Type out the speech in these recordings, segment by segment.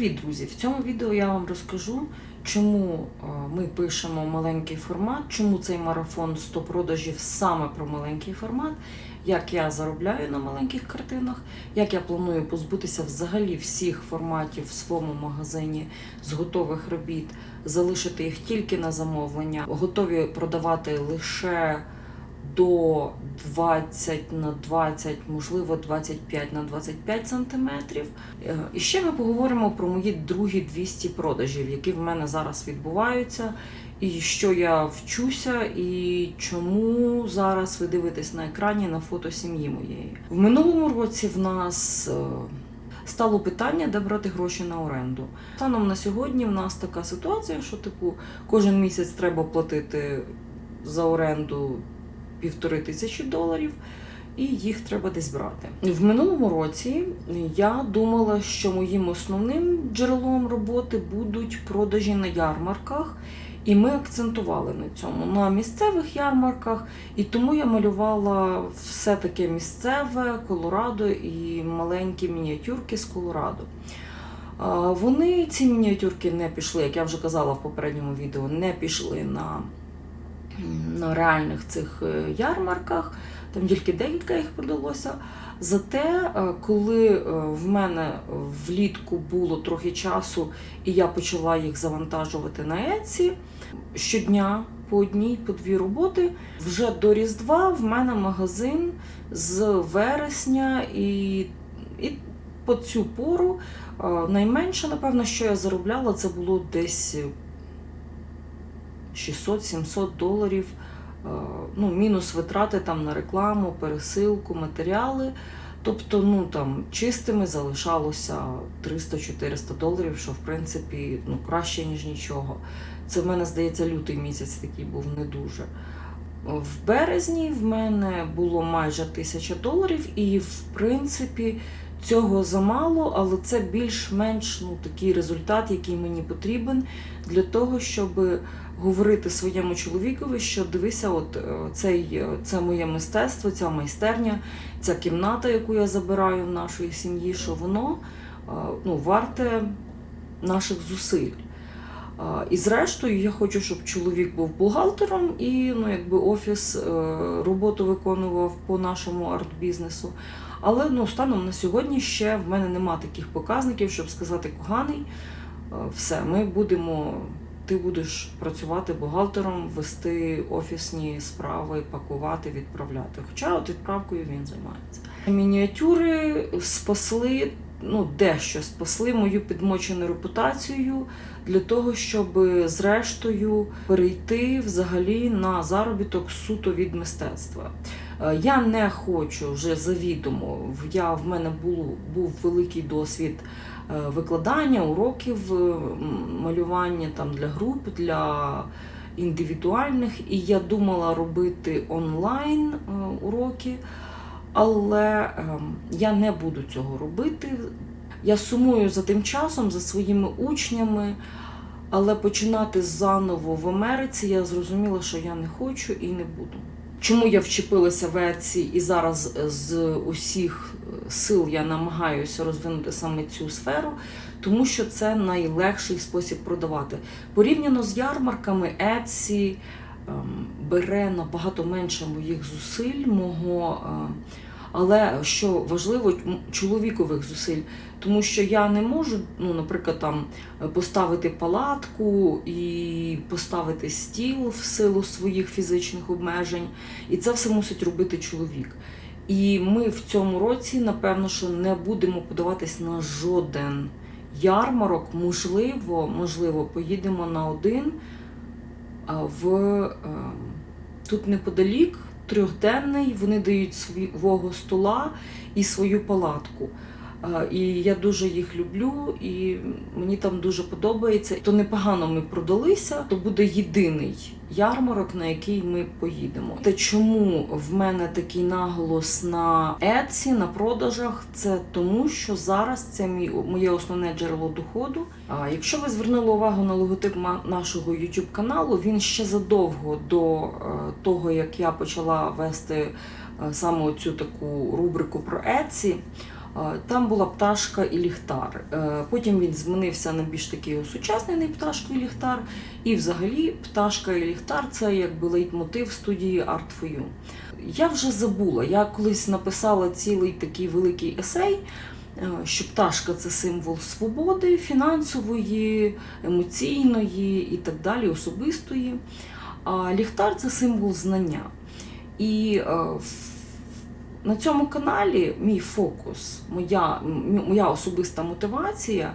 Привіт, друзі! В цьому відео я вам розкажу, чому е, ми пишемо маленький формат, чому цей марафон 100 продажів саме про маленький формат, як я заробляю на маленьких картинах, як я планую позбутися взагалі всіх форматів в своєму магазині з готових робіт, залишити їх тільки на замовлення, готові продавати лише до 20 на 20, можливо, 25 на 25 сантиметрів. Е, І ще ми поговоримо про мої другі 200 продажів, які в мене зараз відбуваються, і що я вчуся, і чому зараз ви дивитесь на екрані на фото сім'ї моєї. В минулому році в нас. е, Стало питання, де брати гроші на оренду. Станом на сьогодні в нас така ситуація, що типу кожен місяць треба платити за оренду півтори тисячі доларів, і їх треба десь брати. В минулому році я думала, що моїм основним джерелом роботи будуть продажі на ярмарках. І ми акцентували на цьому на місцевих ярмарках, і тому я малювала все таке місцеве Колорадо і маленькі мініатюрки з Колорадо. Вони ці мініатюрки не пішли, як я вже казала в попередньому відео, не пішли на на реальних цих е, ярмарках, там тільки декілька їх продалося. Зате, е, коли е, в мене влітку було трохи часу, і я почала їх завантажувати на Etsy, щодня по одній, по дві роботи, вже до Різдва в мене магазин з вересня і, і по цю пору найменше, напевно, що я заробляла, це було десь 600-700 доларів. е, Ну, мінус витрати там на рекламу, пересилку, матеріали. Тобто, ну там чистими залишалося 300-400 доларів, що в принципі ну, краще, ніж нічого. Це в мене, здається, лютий місяць такий був не дуже. В березні в мене було майже тисяча доларів, і в принципі цього замало, але це більш-менш ну, такий результат, який мені потрібен для того, щоб говорити своєму чоловікові, що дивися, от е, цей, е, це моє мистецтво, ця майстерня, ця кімната, яку я забираю в нашої сім'ї, що воно е, ну, варте наших зусиль. І зрештою, я хочу, щоб чоловік був бухгалтером і ну, якби офіс роботу виконував по нашому арт-бізнесу. Але ну, станом на сьогодні ще в мене нема таких показників, щоб сказати, коханий, е, все, ми будемо. Ти будеш працювати бухгалтером, вести офісні справи, пакувати, відправляти. Хоча от відправкою він займається. Мініатюри спасли, ну дещо спасли мою підмочену репутацію для того, щоб зрештою перейти взагалі на заробіток суто від мистецтва. Е, Я не хочу вже завідомо. Я в мене був, був великий досвід е, викладання, уроків е, малювання там для груп, для індивідуальних. І я думала робити онлайн уроки, але ем, я не буду цього робити. Я сумую за тим часом, за своїми учнями. Але починати заново в Америці я зрозуміла, що я не хочу і не буду. Чому я вчепилася в Еці і зараз з усіх сил я намагаюся розвинути саме цю сферу, тому що це найлегший спосіб продавати. Порівняно з ярмарками, Etsy ем, бере набагато менше моїх зусиль, мого. Е, але що важливо, чоловікових зусиль, тому що я не можу, ну, наприклад, там поставити палатку і поставити стіл в силу своїх фізичних обмежень, і це все мусить робити чоловік. І ми в цьому році, напевно, що не будемо подаватись на жоден ярмарок. Можливо, можливо, поїдемо на один в ем, тут неподалік. Трьохденний, вони дають свого стола і свою палатку. І я дуже їх люблю, і мені там дуже подобається. То непогано ми продалися, то буде єдиний ярмарок, на який ми поїдемо. Та чому в мене такий наголос на Etsy, на продажах? Це тому, що зараз це мій моє основне джерело доходу. А якщо ви звернули увагу на логотип нашого YouTube каналу, він ще задовго до е, того, як я почала вести е, саме цю таку рубрику про А, Там була пташка і ліхтар. Е, Потім він змінився на більш такий осучаснений пташку і ліхтар. І взагалі пташка і ліхтар це якби лейтмотив студії Art for You. Я вже забула. Я колись написала цілий такий великий есей, е, що пташка це символ свободи, фінансової, емоційної і так далі, особистої. А ліхтар це символ знання. І е, в- на цьому каналі мій фокус, моя, моя особиста мотивація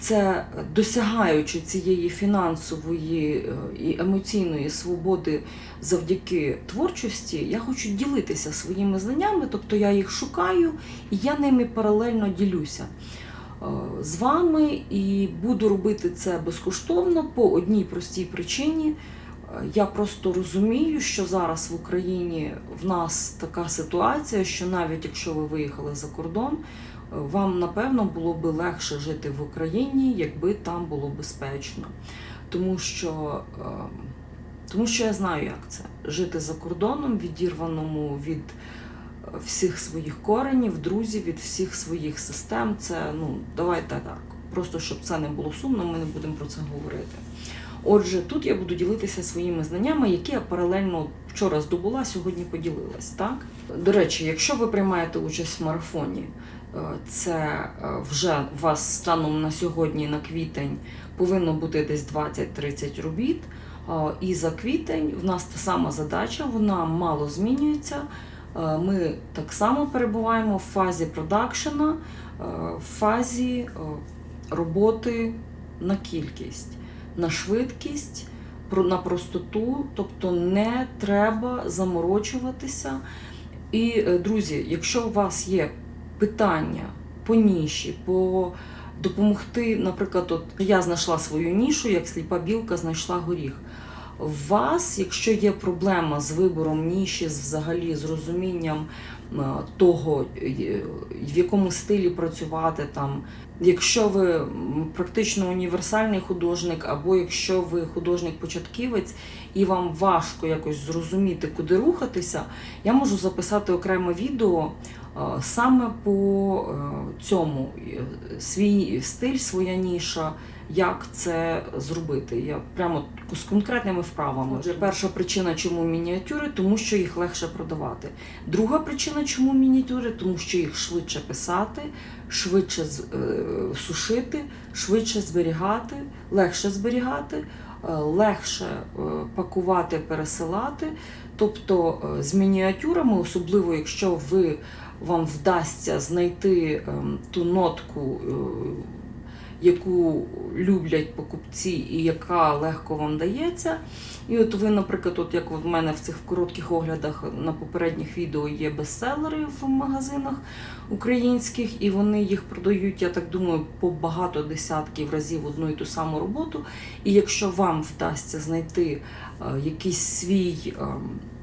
це досягаючи цієї фінансової е, і емоційної свободи завдяки творчості, я хочу ділитися своїми знаннями, тобто я їх шукаю і я ними паралельно ділюся е, з вами і буду робити це безкоштовно по одній простій причині. Я просто розумію, що зараз в Україні в нас така ситуація, що навіть якщо ви виїхали за кордон, вам напевно було би легше жити в Україні, якби там було безпечно. Тому що, е, тому що я знаю, як це жити за кордоном, відірваному від е, всіх своїх коренів, друзів, від всіх своїх систем. Це ну давайте так. Просто щоб це не було сумно, ми не будемо про це говорити. Отже, тут я буду ділитися своїми знаннями, які я паралельно вчора здобула, сьогодні поділилась. Так до речі, якщо ви приймаєте участь в марафоні, е, це е, вже у вас станом на сьогодні, на квітень, повинно бути десь 20-30 робіт. Е, І за квітень в нас та сама задача, вона мало змінюється. Ми так само перебуваємо в фазі продакшена, в фазі роботи на кількість на швидкість, на простоту, тобто не треба заморочуватися. І, е, друзі, якщо у вас є питання по ніші, по допомогти, наприклад, от я знайшла свою нішу, як сліпа білка знайшла горіх. У вас, якщо є проблема з вибором ніші, взагалі з розумінням того, е, в якому стилі працювати там, якщо ви практично універсальний художник, або якщо ви художник-початківець і вам важко якось зрозуміти, куди рухатися, я можу записати окреме відео е, саме по е, цьому е, свій стиль, своя ніша. Як це зробити? Я прямо з конкретними вправами. Отже, перша причина, чому мініатюри, тому що їх легше продавати. Друга причина, чому мініатюри, тому що їх швидше писати, швидше е, сушити, швидше зберігати, легше зберігати, е, легше е, пакувати, пересилати. Тобто з мініатюрами, особливо якщо ви вам вдасться знайти ем, ту нотку. Яку люблять покупці і яка легко вам дається. І от ви, наприклад, от як в мене в цих коротких оглядах на попередніх відео є бестселери в магазинах українських, і вони їх продають, я так думаю, по багато десятків разів одну і ту саму роботу. І якщо вам вдасться знайти е, якийсь свій е,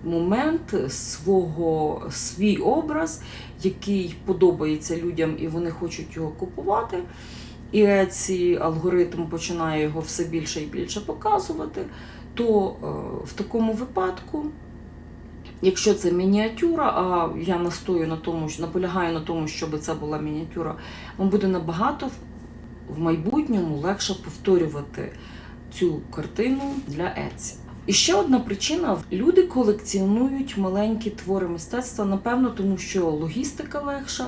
момент, свого, свій образ, який подобається людям, і вони хочуть його купувати. І ці алгоритм починає його все більше і більше показувати, то е, в такому випадку, якщо це мініатюра, а я настою на тому, що- наполягаю на тому, щоб це була мініатюра, вам буде набагато в- майбутньому легше повторювати цю картину для Etsy. І ще одна причина: люди колекціонують маленькі твори мистецтва, напевно, тому що логістика легша,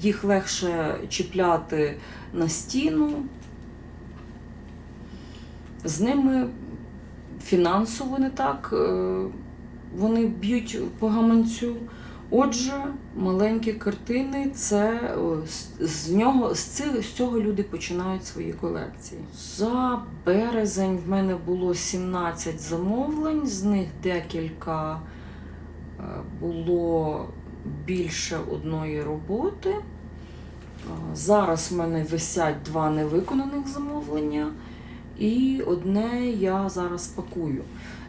їх легше чіпляти на стіну. З ними фінансово не так е, вони б'ють по гаманцю. Отже, маленькі картини це з- нього з цього, з цього люди починають свої колекції. За березень в мене було 17 замовлень, з них декілька е, було більше одної роботи. Е, Зараз в мене висять два невиконаних замовлення, і одне я зараз пакую.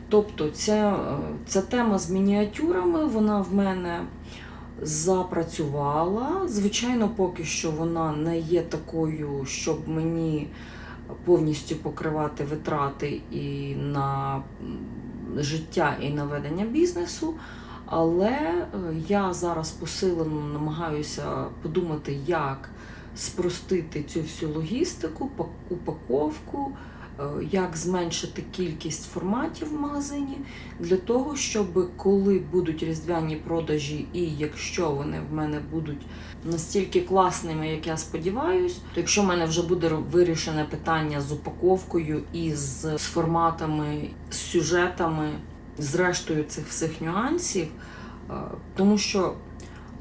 Тобто ця, е, ця тема з мініатюрами, вона в мене запрацювала. Звичайно, поки що вона не є такою, щоб мені повністю покривати витрати і на життя, і на ведення бізнесу. Але е, я зараз посилено намагаюся подумати, як спростити цю всю логістику, упаковку, е, як зменшити кількість форматів в магазині для того, щоб коли будуть різдвяні продажі, і якщо вони в мене будуть настільки класними, як я сподіваюсь, то якщо в мене вже буде вирішене питання з упаковкою і з форматами, з сюжетами, з рештою цих всіх нюансів, е, тому що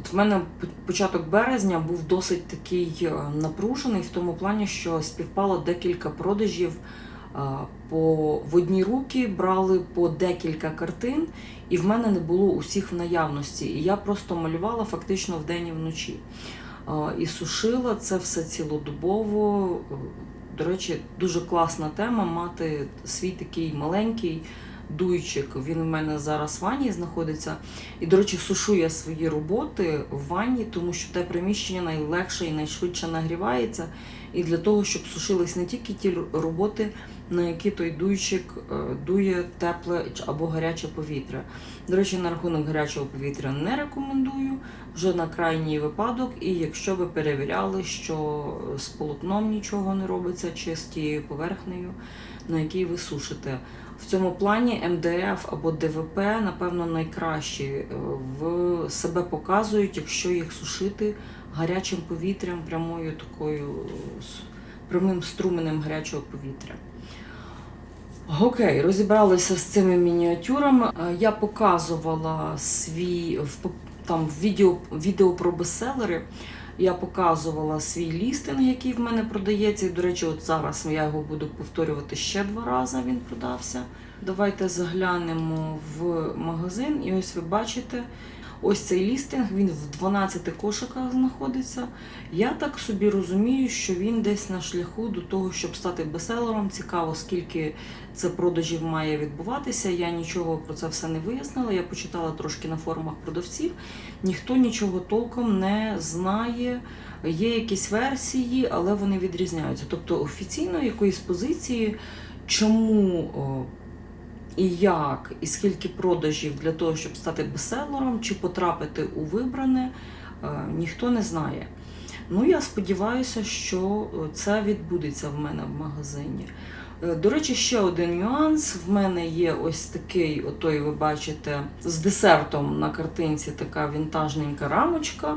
От в мене початок березня був досить такий е, напружений в тому плані, що співпало декілька продажів е, по в одні руки, брали по декілька картин, і в мене не було усіх в наявності. І я просто малювала фактично вдень і вночі. І сушила це все цілодобово. До речі, дуже класна тема мати свій такий маленький дуйчик. Він у мене зараз в ванні знаходиться. І, до речі, сушу я свої роботи в ванні, тому що те приміщення найлегше і найшвидше нагрівається. І для того, щоб сушились не тільки ті роботи, на які той дуйчик е, дує тепле або гаряче повітря. До речі, на рахунок гарячого повітря не рекомендую вже на крайній випадок. І якщо ви перевіряли, що з полотном нічого не робиться, чи з тією поверхнею, на якій ви сушите. В цьому плані МДФ або ДВП, напевно, найкращі е, в себе показують, якщо їх сушити гарячим повітрям, прямою такою е, прямим струменем гарячого повітря. Окей, розібралися з цими мініатюрами. Е, Я показувала свій там відео, відео про бестселери. Я показувала свій лістинг, який в мене продається. І, до речі, от зараз я його буду повторювати ще два рази. Він продався. Давайте заглянемо в магазин, і ось ви бачите. Ось цей лістинг, він в 12 кошиках знаходиться. Я так собі розумію, що він десь на шляху до того, щоб стати бестселером. Цікаво, скільки це продажів має відбуватися. Я нічого про це все не вияснила. Я почитала трошки на форумах продавців. Ніхто нічого толком не знає. Є якісь версії, але вони відрізняються. Тобто офіційно якоїсь позиції, чому і як, і скільки продажів для того, щоб стати бестселером, чи потрапити у вибране, е, ніхто не знає. Ну, я сподіваюся, що це відбудеться в мене в магазині. Е, До речі, ще один нюанс. В мене є ось такий, отой, ви бачите, з десертом на картинці така вінтажненька рамочка.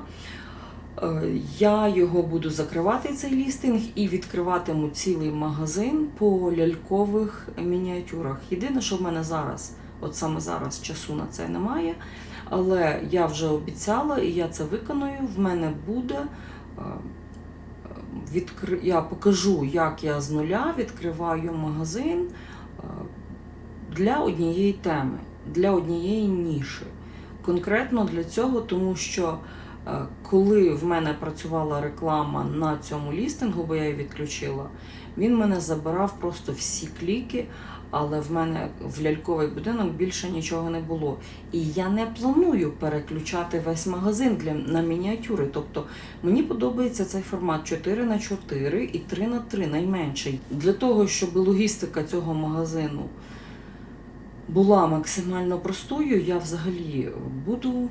Е, Я його буду закривати цей лістинг і відкриватиму цілий магазин по лялькових мініатюрах. Єдине, що в мене зараз, от саме зараз часу на це немає, але я вже обіцяла і я це виконую. В мене буде. е, Відкри... Я покажу, як я з нуля відкриваю магазин е, для однієї теми, для однієї ніші. Конкретно для цього, тому що Коли в мене працювала реклама на цьому лістингу, бо я її відключила, він мене забирав просто всі кліки, але в мене в ляльковий будинок більше нічого не було. І я не планую переключати весь магазин для, на мініатюри. Тобто мені подобається цей формат 4 на 4 і 3 на 3 найменший. Для того, щоб логістика цього магазину була максимально простою, я взагалі буду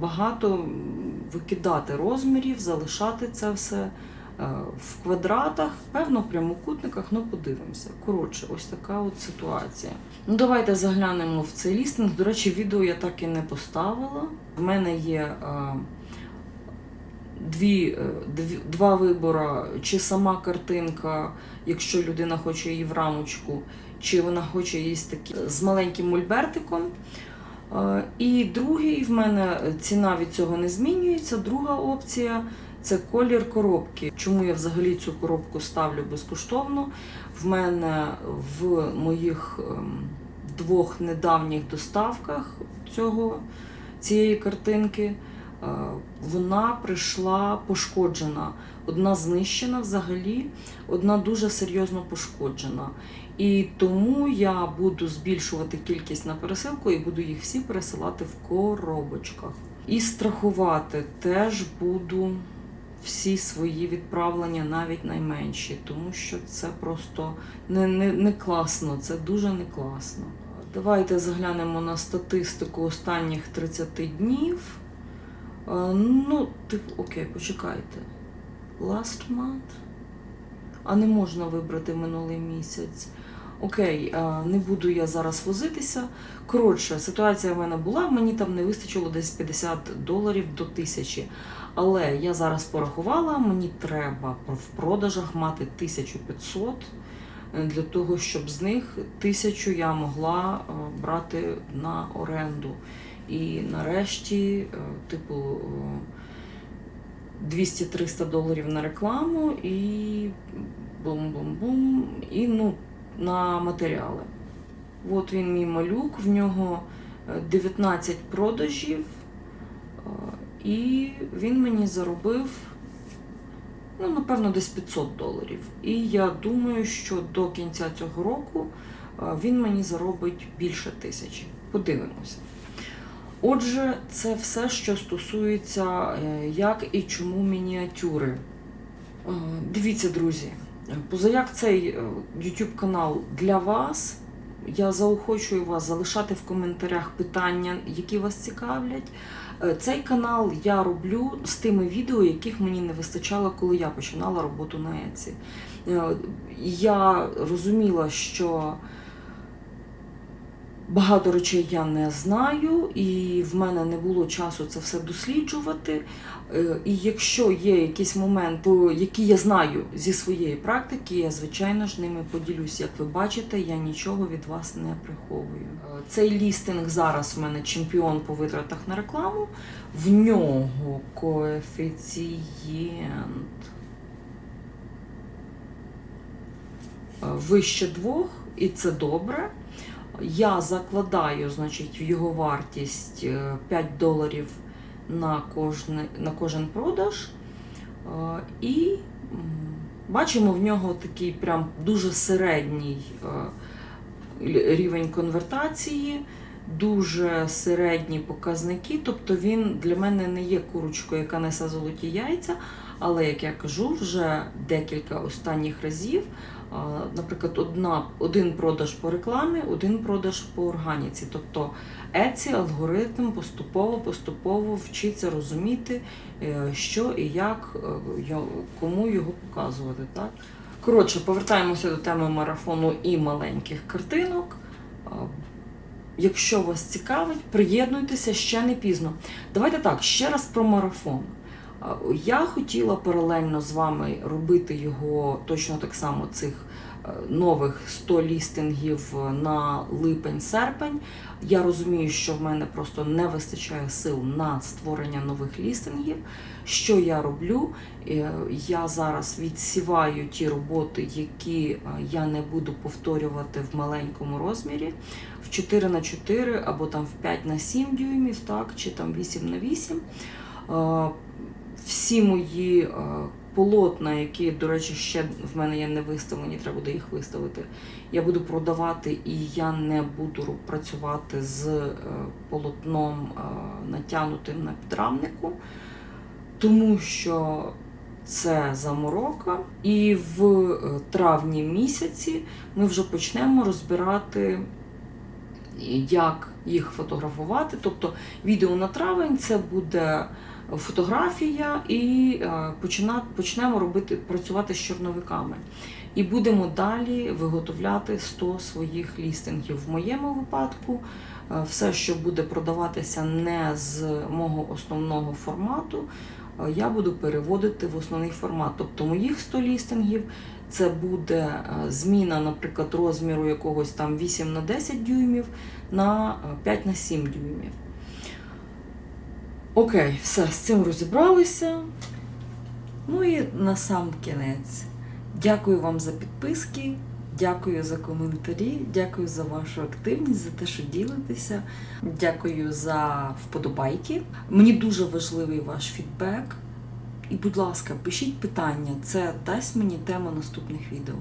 багато викидати розмірів, залишати це все е, в квадратах, певно, в прямокутниках, ну подивимося. Коротше, ось така от ситуація. Ну, давайте заглянемо в цей лістинг. До речі, відео я так і не поставила. В мене є е, дві, е, дві, два вибори, чи сама картинка, якщо людина хоче її в рамочку, чи вона хоче її з такі, з маленьким мольбертиком. І другий в мене ціна від цього не змінюється. Друга опція це колір коробки. Чому я взагалі цю коробку ставлю безкоштовно? В мене в моїх ем, двох недавніх доставках цього, цієї картинки е, вона прийшла пошкоджена. Одна знищена взагалі, одна дуже серйозно пошкоджена. І тому я буду збільшувати кількість на пересилку і буду їх всі пересилати в коробочках. І страхувати теж буду всі свої відправлення, навіть найменші, тому що це просто не, не, не класно, це дуже не класно. Давайте заглянемо на статистику останніх 30 днів. Е, Ну, типу, окей, почекайте. Last month. А не можна вибрати минулий місяць. Окей, не буду я зараз возитися. Коротше, ситуація в мене була, мені там не вистачило десь 50 доларів до тисячі. Але я зараз порахувала, мені треба в продажах мати 1500 е, для того, щоб з них тисячу я могла брати на оренду. І нарешті, типу, е, 200-300 доларів на рекламу і бум-бум-бум, і ну, на матеріали. От він мій малюк, в нього е, 19 продажів, е, і він мені заробив, ну, напевно, десь 500 доларів. І я думаю, що до кінця цього року е, він мені заробить більше тисячі. Подивимося. Отже, це все, що стосується е, як і чому мініатюри. Е, Дивіться, друзі, позаяк цей е, YouTube канал для вас. Я заохочую вас залишати в коментарях питання, які вас цікавлять. Е, Цей канал я роблю з тими відео, яких мені не вистачало, коли я починала роботу на Еці. Е, Я розуміла, що багато речей я не знаю, і в мене не було часу це все досліджувати. Е, І якщо є якісь моменти, які я знаю зі своєї практики, я звичайно ж ними поділюсь. Як ви бачите, я нічого від вас не приховую. Е, Цей лістинг зараз в мене чемпіон по витратах на рекламу. В нього коефіцієнт е, вище двох, і це добре. Я закладаю, значить, в його вартість е, 5 доларів на, кожне, на кожен продаж. Е, І бачимо в нього такий прям дуже середній е, рівень конвертації, дуже середні показники. Тобто він для мене не є курочкою, яка несе золоті яйця. Але, як я кажу, вже декілька останніх разів Наприклад, одна, один продаж по рекламі, один продаж по органіці. Тобто Еці алгоритм поступово-поступово вчиться розуміти, е, що і як е, кому його показувати. Так? Коротше, повертаємося до теми марафону і маленьких картинок. Якщо вас цікавить, приєднуйтеся ще не пізно. Давайте так, ще раз про марафон. А, Я хотіла паралельно з вами робити його точно так само цих е, нових 100 лістингів на липень-серпень. Я розумію, що в мене просто не вистачає сил на створення нових лістингів. Що я роблю? Е, Я зараз відсіваю ті роботи, які е, я не буду повторювати в маленькому розмірі, в 4 на 4 або там в 5 на 7 дюймів, так, чи там 8 на 8. Всі мої е, полотна, які, до речі, ще в мене є не виставлені, треба буде їх виставити. Я буду продавати і я не буду працювати з е, полотном е, натягнутим на підрамнику, тому що це заморока. І в травні місяці ми вже почнемо розбирати, як їх фотографувати. Тобто відео на травень це буде фотографія, і е, почнемо робити працювати з чорновиками. І будемо далі виготовляти 100 своїх лістингів. В моєму випадку е, все, що буде продаватися не з мого основного формату, е, я буду переводити в основний формат. Тобто моїх 100 лістингів це буде зміна, наприклад, розміру якогось там 8 на 10 дюймів на е, 5 на 7 дюймів. Окей, все, з цим розібралися. Ну і на сам кінець. Дякую вам за підписки, дякую за коментарі, дякую за вашу активність, за те, що ділитеся. Дякую за вподобайки. Мені дуже важливий ваш фідбек. І, будь ласка, пишіть питання, це дасть мені тему наступних відео.